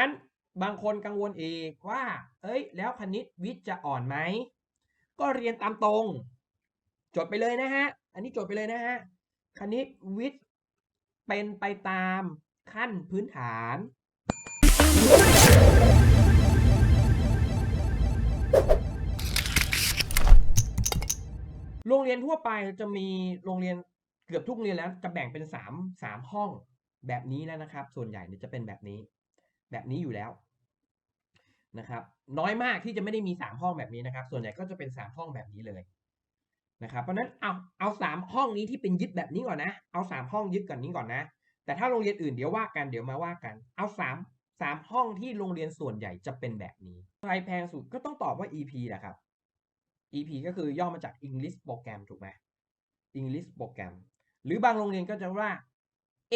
นั้นบางคนกังวลอีกว่า เอ้ย แล้วคณิตวิทย์จะอ่อนไหม ก็เรียนตามตรง จดไปเลยนะฮะ อันนี้จดไปเลยนะฮะ คณิตวิทย์เป็นไปตามขั้นพื้นฐาน โรงเรียนทั่วไปจะมีโรงเรียนเกือบทุกโรงเรียนแล้วจะแบ่งเป็นสามสามห้องแบบนี้แล้วนะครับ ส่วนใหญ่จะเป็นแบบนี้ แบบนี้อยู่แล้วนะครับ น้อยมากที่จะไม่ได้มีสามห้องแบบนี้นะครับ ส่วนใหญ่ก็จะเป็นสามห้องแบบนี้เลยนะครับ เพราะนั้นเอาเอาสามห้องนี้ที่เป็นยึดแบบนี้ก่อนนะ เอาสามห้องยึดก่อนนี้ก่อนนะ แต่ถ้าโรงเรียนอื่นเดี๋ยวว่ากันเดี๋ยวมาว่ากัน เอาสามสามห้องที่โรงเรียนส่วนใหญ่จะเป็นแบบนี้ใครแพงสุดก็ต้องตอบว่า EP แหละครับ EP ก็คือย่อมาจาก English Program ถูกไหม English Program หรือบางโรงเรียนก็จะว่า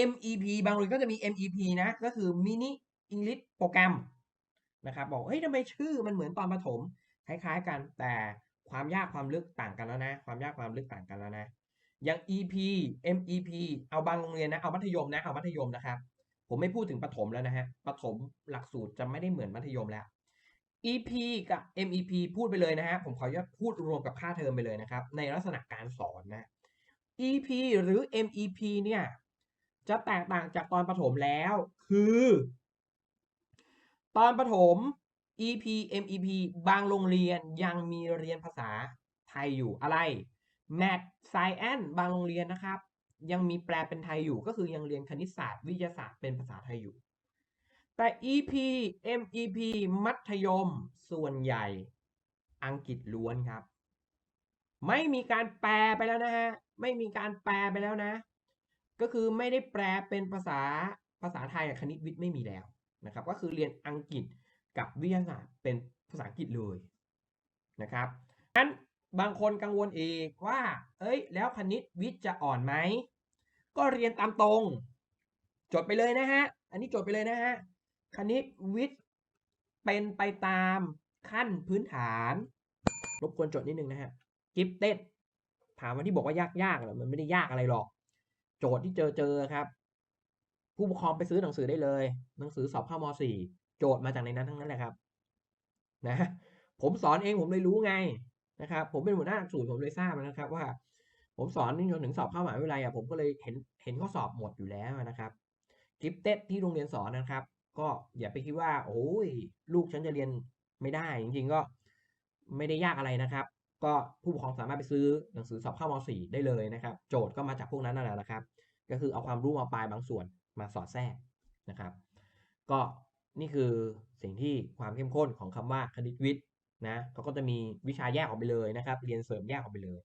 MEP บางโรงเรียนก็จะมี MEP นะ ก็คือ Mini English Program นะครับบอกเฮ้ยทำไมชื่อมันเหมือนตอนประถมคล้ายๆกันแต่ความยากความลึกต่างกันแล้วนะ ความยากความลึกต่างกันแล้วนะอย่าง EP MEP เอาบางโรงเรียนนะเอามัธยมนะเอามัธยมนะครับ ผมไม่พูดถึงประถมแล้วนะฮะประถมหลักสูตรจะไม่ได้เหมือนมัธยมแล้ว EP กับ MEP พูดไปเลยนะฮะผมขออนุญาตพูดรวมกับค่าเทอมไปเลยนะครับ ในลักษณะการสอนนะ EP หรือ MEP เนี่ยจะแตกต่างจากตอนประถมแล้ว คือ ตอนประถม EP MEP บางโรงเรียนยังมีเรียนภาษาไทยอยู่อะไร Math Science บางโรงเรียนนะครับ ยังมีแปลเป็นไทยอยู่ก็คือยังเรียนคณิตศาสตร์วิทยาศาสตร์เป็นภาษาไทยอยู่ แต่ EP MEP มัธยมส่วนใหญ่อังกฤษล้วนครับ ไม่มีการแปลไปแล้วนะฮะ ไม่มีการแปลไปแล้วนะ ก็คือไม่ได้แปลเป็นภาษาภาษาไทยกับคณิตวิทย์ไม่มีแล้ว นะครับก็คือเรียนอังกฤษกับวิทยาศาสตร์เป็นภาษาอังกฤษเลยนะครับงั้นบางคนกังวลเอีกว่า เอ้ย แล้วคณิตวิทย์จะอ่อนไหม ก็เรียนตามตรง จดไปเลยนะฮะ อันนี้จดไปเลยนะฮะ คณิตวิทย์เป็นไปตามขั้นพื้นฐาน รบกวนจดนิดนึงนะฮะ กิฟเต็ดถามว่าที่บอกว่ายากๆเหรอมันไม่ได้ยากอะไรหรอก โจทย์ที่เจอเจอครับ ผู้ปกครองไปซื้อหนังสือได้เลย หนังสือสอบเข้าม .4 โจทย์มาจากในนั้นทั้งนั้นแหละครับ นะ ผมสอนเองผมเลยรู้ไงนะครับ ผมเป็นหัวหน้าหลักสูตรผมเลยทราบนะครับ ว่า ผมสอนนี่จนถึงสอบเข้ามหาวิทยาลัยอะผมก็เลยเห็นเห็นข้อสอบหมดอยู่แล้วนะครับกิฟเต็ดที่โรงเรียนสอนนะครับ ก็อย่าไปคิดว่า โอ้ยลูกฉันจะเรียนไม่ได้ จริง ๆ ก็ไม่ได้ยากอะไรนะครับ ก็ผู้ปกครองสามารถไปซื้อหนังสือสอบเข้าม .4 ได้เลยนะครับ โจทย์ก็มาจากพวกนั้นนั่นแหละนะครับ ก็คือเอาความรู้มาปลายบางส่วน มาสอดแทรกนะครับ ก็นี่คือสิ่งที่ความเข้มข้นของคำว่าคณิตวิทย์นะเขาก็จะมีวิชาแยกออกไปเลยนะครับ เรียนเสริมแยกออกไปเลย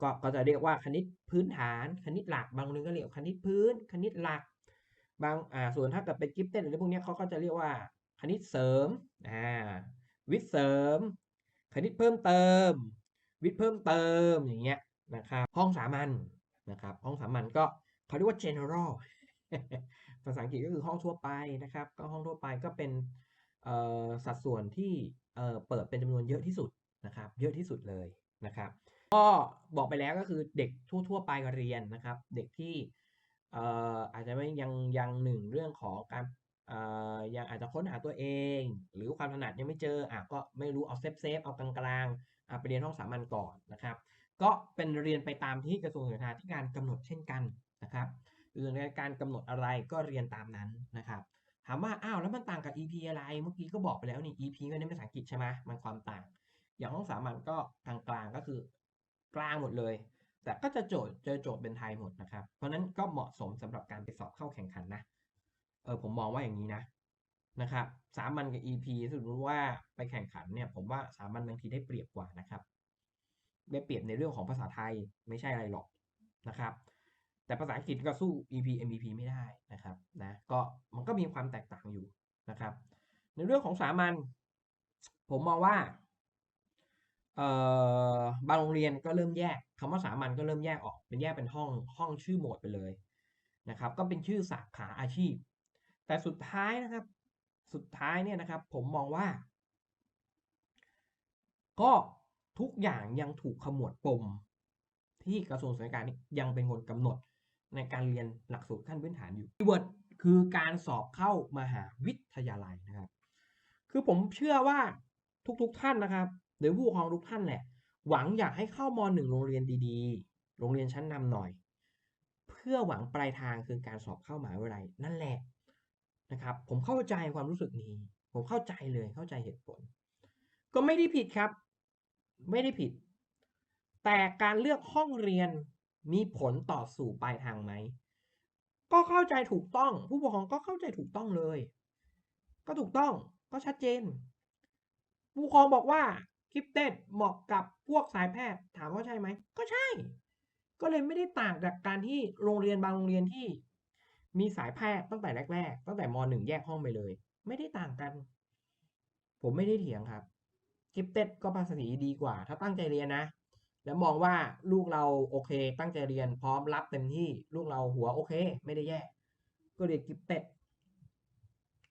ก็ก็จะเรียกว่าคณิตพื้นฐาน คณิตหลัก บางโรงเรียนก็เรียกคณิตพื้น คณิตหลัก บางอ่าส่วนถ้าเกิดเป็นกิฟเต็ดหรือพวกนี้เขาก็จะเรียกว่าคณิตเสริมอ่าวิทย์เสริม คณิตเพิ่มเติม วิทย์เพิ่มเติมอย่างเงี้ยนะครับ ห้องสามัญนะครับ ห้องสามัญก็เขาเรียกว่า general ภาษาอังกฤษก็คือห้องทั่วไปนะครับ ก็ห้องทั่วไปก็เป็นสัดส่วนที่เปิดเป็นจำนวนเยอะที่สุดนะครับ เยอะที่สุดเลยนะครับก็บอกไปแล้วก็คือเด็กทั่ว ๆ ไปก็เรียนนะครับ เด็กที่อาจจะไม่ยังยังหนึ่งเรื่องของการยังอาจจะค้นหาตัวเอง หรือความถนัดยังไม่เจออะก็ไม่รู้เอาเซฟเซฟเอากลางๆอะไปเรียนห้องสามัญก่อนนะครับ ก็เป็นเรียนไปตามที่กระทรวงศึกษาธิการกำหนดเช่นกันนะครับ หรือในการกำหนดอะไรก็เรียนตามนั้นนะครับถามว่าอ้าวแล้วมันต่างกับ EP อะไรเมื่อกี้ก็บอกไปแล้วนี่ EP ก็เน้นภาษาอังกฤษใช่ไหมมันความต่าง อย่างห้องสามัญก็กลางๆก็คือกลางหมดเลย แต่ก็จะโจทย์เจอโจทย์เป็นไทยหมดนะครับ เพราะนั้นก็เหมาะสมสำหรับการไปสอบเข้าแข่งขันนะเออผมมองว่าอย่างนี้นะนะครับสามัญกับ EP สมมติว่าไปแข่งขันเนี่ยผมว่าสามัญบางทีได้เปรียบกว่านะครับได้เปรียบในเรื่องของภาษาไทยไม่ใช่อะไรหรอกนะครับ แต่ภาษาอังกฤษก็สู้ EP MEP ไม่ได้นะครับนะก็มันก็มีความแตกต่างอยู่นะครับ ในเรื่องของสามัญผมมองว่าเอ่อบางโรงเรียนก็เริ่มแยกคำว่าสามัญก็เริ่มแยกออกเป็นแยกเป็นห้องห้องชื่อหมดไปเลยนะครับ ก็เป็นชื่อสาขาอาชีพ แต่สุดท้ายนะครับ สุดท้ายเนี่ยนะครับ ผมมองว่า ก็ทุกอย่างยังถูกขมวดปมที่กระทรวงศึกษาธิการยังเป็นคนกำหนด ในการเรียนหลักสูตรขั้นพื้นฐานอยู่คีย์เวิร์ดคือการสอบเข้ามหาวิทยาลัยนะครับ คือผมเชื่อว่าทุกๆท่านนะครับหรือผู้ปกครองทุกท่านแหละ หวังอยากให้เข้ามหนึ่งโรงเรียนดีๆ โรงเรียนชั้นนำหน่อย เพื่อหวังปลายทางคือการสอบเข้ามหาวิทยาลัยนั่นแหละนะครับ ผมเข้าใจความรู้สึกนี้ ผมเข้าใจเลยเข้าใจเหตุผล ก็ไม่ได้ผิดครับ ไม่ได้ผิด แต่การเลือกห้องเรียน มีผลต่อสู่ปลายทางไหม ก็เข้าใจถูกต้อง ผู้ปกครองก็เข้าใจถูกต้องเลย ก็ถูกต้องก็ชัดเจน ผู้ปกครองบอกว่าคลิปเต็ดเหมาะกับพวกสายแพทย์ถามว่าใช่ไหม ก็ใช่ ก็เลยไม่ได้ต่างจากการที่โรงเรียนบางโรงเรียนที่ มีสายแพทย์ตั้งแต่แรก ๆ ตั้งแต่มหนึ่งแยกห้องไปเลย ไม่ได้ต่างกัน ผมไม่ได้เถียงครับคลิปเต็ดก็ภาษีดีกว่า ถ้าตั้งใจเรียนนะ แล้วมองว่าลูกเราโอเค ตั้งใจเรียนพร้อมรับเต็มที่ลูกเราหัวโอเค ไม่ได้แย่ ก็เรียนกิฟเต็ด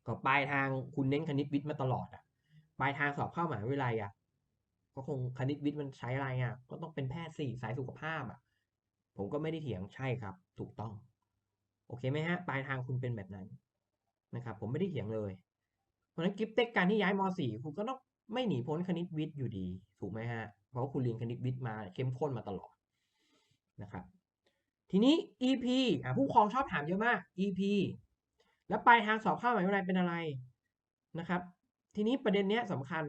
ก็ปลายทางคุณเน้นคณิตวิทย์มาตลอดอะปลายทางสอบเข้ามหาวิทยาลัยอะก็คงคณิตวิทย์มันใช้อะไรอะก็ต้องเป็นแพทย์สี่สายสุขภาพอะผมก็ไม่ได้เถียงใช่ครับ ถูกต้อง โอเคไหมฮะ ปลายทางคุณเป็นแบบนั้นนะครับ ผมไม่ได้เถียงเลย เพราะฉะนั้นกิฟเต็ดการที่ย้ายม .4 คุณก็ต้อง ไม่หนีพ้นคณิตวิทย์อยู่ดีถูกไหมฮะ เพราะว่าคุณเรียนคณิตวิทย์มาเข้มข้นมาตลอดนะครับ ทีนี้ EP อะผู้ปกครองชอบถามเยอะมาก EP แล้วปลายทางสอบเข้ามหาวิทยาลัยเป็นอะไรนะครับ ทีนี้ประเด็นเนี้ยสำคัญ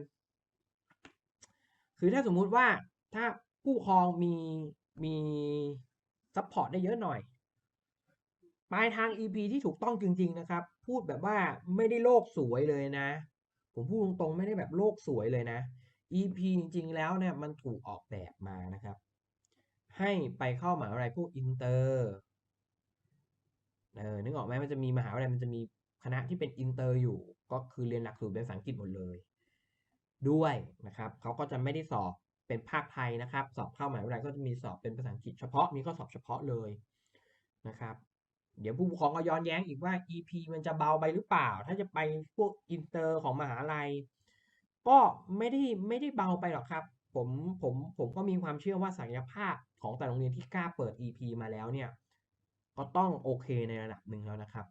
คือถ้าสมมุติว่าถ้าผู้ปกครองมีมีซัพพอร์ตได้เยอะหน่อยปลายทาง EP ที่ถูกต้องจริง ๆ นะครับ พูดแบบว่าไม่ได้โลกสวยเลยนะ ผมพูดตรงๆไม่ได้แบบโลกสวยเลยนะ EP จริงๆแล้วเนี่ยมันถูกออกแบบมานะครับ ให้ไปเข้ามหาวิทยาลัยพวกอินเตอร์เออนึกออกไหมมันจะมีมหาวิทยาลัยมันจะมีคณะที่เป็นอินเตอร์อยู่ ก็คือเรียนหลักสูตรเป็นภาษาอังกฤษหมดเลย ด้วยนะครับเขาก็จะไม่ได้สอบเป็นภาคไทยนะครับ สอบเข้ามหาวิทยาลัยก็จะมีสอบเป็นภาษาอังกฤษเฉพาะมีข้อสอบเฉพาะเลยนะครับ เดี๋ยวผู้ปกครองก็ย้อนแย้งอีกว่า EP มันจะเบาไปหรือเปล่า ถ้าจะไปพวกอินเตอร์ของมหาลัย ก็ไม่ได้ไม่ได้เบาไปหรอกครับ ผมผมผมก็มีความเชื่อว่าศักยภาพของแต่โรงเรียนที่กล้าเปิด EP มาแล้วเนี่ย ก็ต้องโอเคในระดับหนึ่งแล้วนะครับ